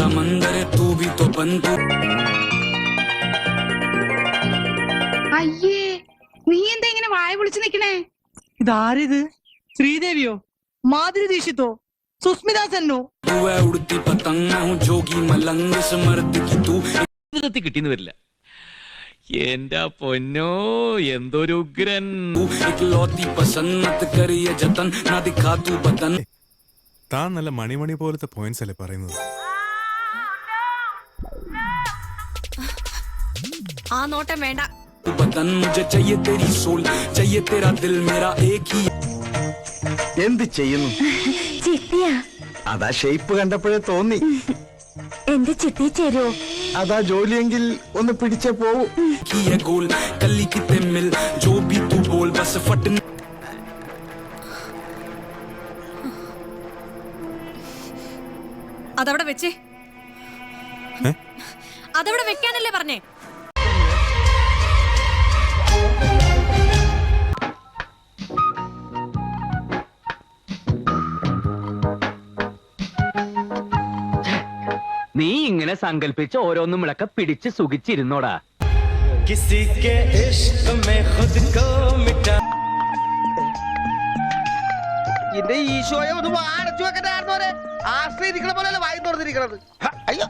समंदर है तू भी तो बन तू അയ്യേ നീ എന്താ ഇങ്ങനെ വായ പൊളിച്ച് നിക്കണേ ഇതാരിത് ശ്രീദേവിയോ മാധുരി ദീക്ഷിത്തോ സുസ്മിത സെന്നോ तू है उड़ती पतंग मैं हूँ जोगी मलंग इस मर्द की तू ജീവിതത്തിൽ കിട്ടിയെന്ന് വരില്ല എന്റെ പൊന്നോ എന്തൊരു ഉഗ്രൻ तू इकलौती पसंद मत करिए जतन ना दिखा तू बदन താൻ നല്ല മണിമണി പോലത്തെ പോയിന്റ്സ് അല്ലേ പറയുന്നത് ആ നോട്ടം വേണ്ട. എന്ത് ചെയ്യുന്നു? ചിട്ടിയാ അതാ ഷേപ്പ് കണ്ടപ്പോഴേ തോന്നി. എന്ത് ചിട്ടി ചേരോ? അതാ ജോലിയെങ്കിൽ ഒന്ന് പിടിച്ചേ പോവും. അതവിടെ വെച്ചേ. അതവിടെ വെക്കാനല്ലേ പറഞ്ഞേ? നീ ഇങ്ങനെ സങ്കല്പിച്ച് ഓരോന്നും വിളക്ക പിടിച്ച് സുഖിച്ചിരുന്നോടാ. എന്റെ ഈശോയെ ഒന്ന് വാടച്ചു വെക്കണ്ടായിരുന്നോരെ ആശ്രയിരിക്കണ പോലെ വായി തുറന്നിരിക്കണത്. അയ്യോ.